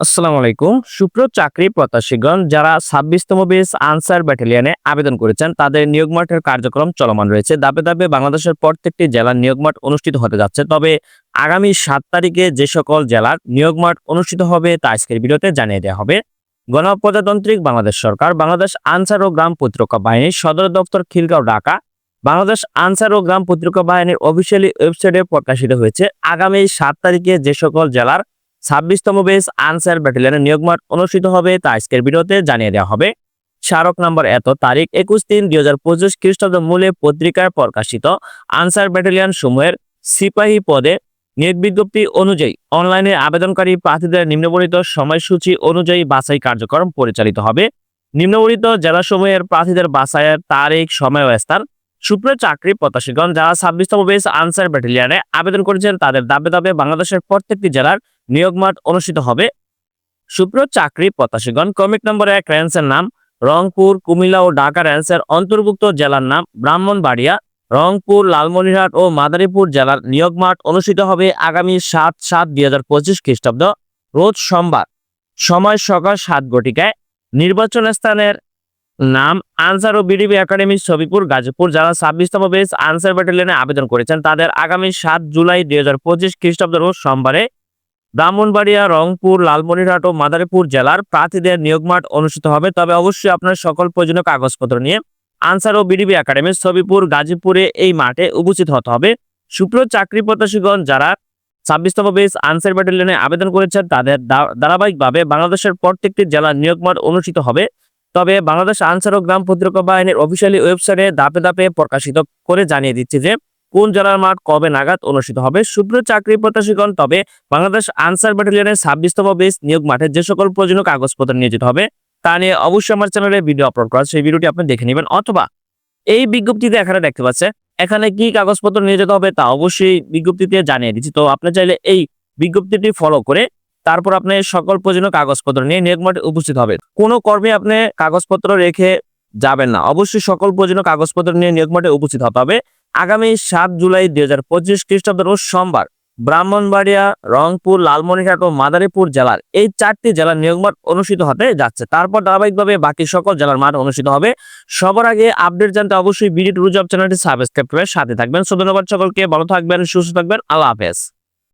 আসসালামু আলাইকুম। সুপ্র চাকরি প্রত্যাশীগণ যারা ছাব্বিশতম বেস আনসার ব্যাটালিয়নে আবেদন করেছেন, তাদের নিয়োগ মাঠের কার্যক্রম চলমান রয়েছে। দাবে দাবে বাংলাদেশের প্রত্যেকটি জেলার নিয়োগ মাঠ অনুষ্ঠিত হতে যাচ্ছে। তবে আগামী সাত তারিখে যে সকল জেলার নিয়োগ মাঠ অনুষ্ঠিত হবে তা আজকের ভিডিওতে জানিয়ে দেওয়া হবে। গণপ্রজাতান্ত্রিক বাংলাদেশ সরকার, বাংলাদেশ আনসার ও গ্রাম প্রতিরক্ষা বাহিনীর সদর দপ্তর খিলগাঁও, ঢাকা, বাংলাদেশ আনসার ও গ্রাম প্রতিরক্ষা বাহিনীর অফিসিয়ালি ওয়েবসাইটে প্রকাশিত হয়েছে। আগামী সাত তারিখে যে সকল জেলার ছাব্বিশতম বেস আনসার ব্যাটালিয়নের নিয়োগ মাঠ অনুষ্ঠিত হবে তা আজকের ভিডিওতে জানিয়ে দেওয়া হবে। স্মারক নম্বর এত, তারিখ একুশ তিন দুই হাজার পঁচিশ খ্রিস্টাব্দ মূলে পত্রিকায় প্রকাশিত আনসার ব্যাটালিয়ন সমূহের সিপাহী পদে নিয়োগ বিজ্ঞপ্তি অনুযায়ী অনলাইনে আবেদনকারী প্রার্থীদের নিম্নবর্ণিত সময়সূচি অনুযায়ী বাছাই কার্যক্রম পরিচালিত হবে। নিম্নবর্ণিত জেলাসমূহের প্রার্থীদের বাছাইয়ের তারিখ, সময় ও স্থান সুপ্রিয় চাকরি প্রত্যাশীগণ, যারা ছাব্বিশতম বেস আনসার ব্যাটালিয়নে আবেদন করেছেন, তাদের দাবে দাবে বাংলাদেশের প্রত্যেকটি জেলার নিয়োগ মাঠ অনুষ্ঠিত হবে। সুপ্রিয় চাকরি প্রত্যাশীগণ কমিক নম্বর এক রেঞ্জের নাম, রংপুর, কুমিল্লা ও ঢাকা রেঞ্জের অন্তর্ভুক্ত জেলার নাম, ব্রাহ্মণবাড়িয়া, রংপুর, লালমনিরহাট ও মাদারীপুর জেলার নিয়োগ মাঠ অনুষ্ঠিত হবে আগামী সাত সাত দুই হাজার পঁচিশ খ্রিস্টাব্দ, রোজ সোমবার। সময় সকাল সাত ঘটিকায় নির্বাচন স্থানের নাম আনসার ও বিডিবি একাডেমি ছবিপুর, গাজীপুর। যারা ছাব্বিশতম বেস আনসার ব্যাটালিয়নে আবেদন করেছেন, তাদের আগামী সাত জুলাই দুই হাজার পঁচিশ খ্রিস্টাব্দ সোমবারে ব্রাহ্মণবাড়িয়া, রংপুর, লালমনিরহাট ও মাদারীপুর জেলার প্রার্থীদের নিয়োগ মাঠ অনুষ্ঠিত হবে। তবে অবশ্যই আপনার সকল প্রয়োজনীয় কাগজপত্র নিয়ে আনসার ও বিডিবি একাডেমি ছবিপুর, গাজীপুরে এই মাঠে উপস্থিত হতে হবে। সুপ্রিয় চাকরি প্রত্যাশীগণ, যারা ছাব্বিশতম বেস আনসার ব্যাটালিয়নে আবেদন করেছেন, তাদের ধারাবাহিকভাবে বাংলাদেশের প্রত্যেকটি জেলার নিয়োগ মাঠ অনুষ্ঠিত হবে। তবে বাংলাদেশ আনসার ও গ্রাম প্রতিরক্ষা বাহিনীর অফিসিয়ালি ওয়েবসাইটে ধাপে ধাপে প্রকাশিত করে জানিয়ে দিচ্ছে যে, কোন জেলার মাঠ কবে নাগাদ অনুষ্ঠিত হবে সুপ্রিয় চাকরি প্রত্যাশীগণ, তবে বাংলাদেশ আনসার ব্যাটালিয়নের ছাব্বিশতম বেস নিয়োগ মাঠে যে সকল প্রয়োজনীয় কাগজপত্র নিয়ে যেতে হবে, তা নিয়ে অবশ্যই আমার চ্যানেলে ভিডিও আপলোড করা সেই ভিডিওটি আপনি দেখে নেবেন। অথবা এই বিজ্ঞপ্তিতে এখানে দেখতে পাচ্ছে, এখানে কি কাগজপত্র নিয়ে যেতে হবে তা অবশ্যই বিজ্ঞপ্তিতে জানিয়ে দিচ্ছি। তো আপনি চাইলে এই বিজ্ঞপ্তিটি ফলো করে তারপর আপনি সকল প্রয়োজনীয় কাগজপত্র নিয়ে নিয়োগ মাঠে উপস্থিত হবে। কোনো কর্মে আপনি কাগজপত্র রেখে যাবেন না। অবশ্যই সকল প্রয়োজনীয় কাগজপত্র নিয়ে নিয়োগ মাঠে উপস্থিত হতে হবে। আগামী সাত জুলাই দুই হাজার পঁচিশ খ্রিস্টাব্দ রোজ সোমবার ব্রাহ্মণবাড়িয়া, রংপুর, লালমনিরহাট ও মাদারীপুর জেলার এই চারটি জেলার নিয়োগ মাঠ অনুষ্ঠিত হতে যাচ্ছে। তারপর ধারাবাহিকভাবে বাকি সকল জেলার মাঠ অনুষ্ঠিত হবে। সবার আগে আপডেট জানতে অবশ্যই বিডি জব চ্যানেলটি সাবস্ক্রাইব করে সাথে থাকবেন। সো ধন্যবাদ সকলকে। ভালো থাকবেন, সুস্থ থাকবেন। আল্লাহ হাফেজ।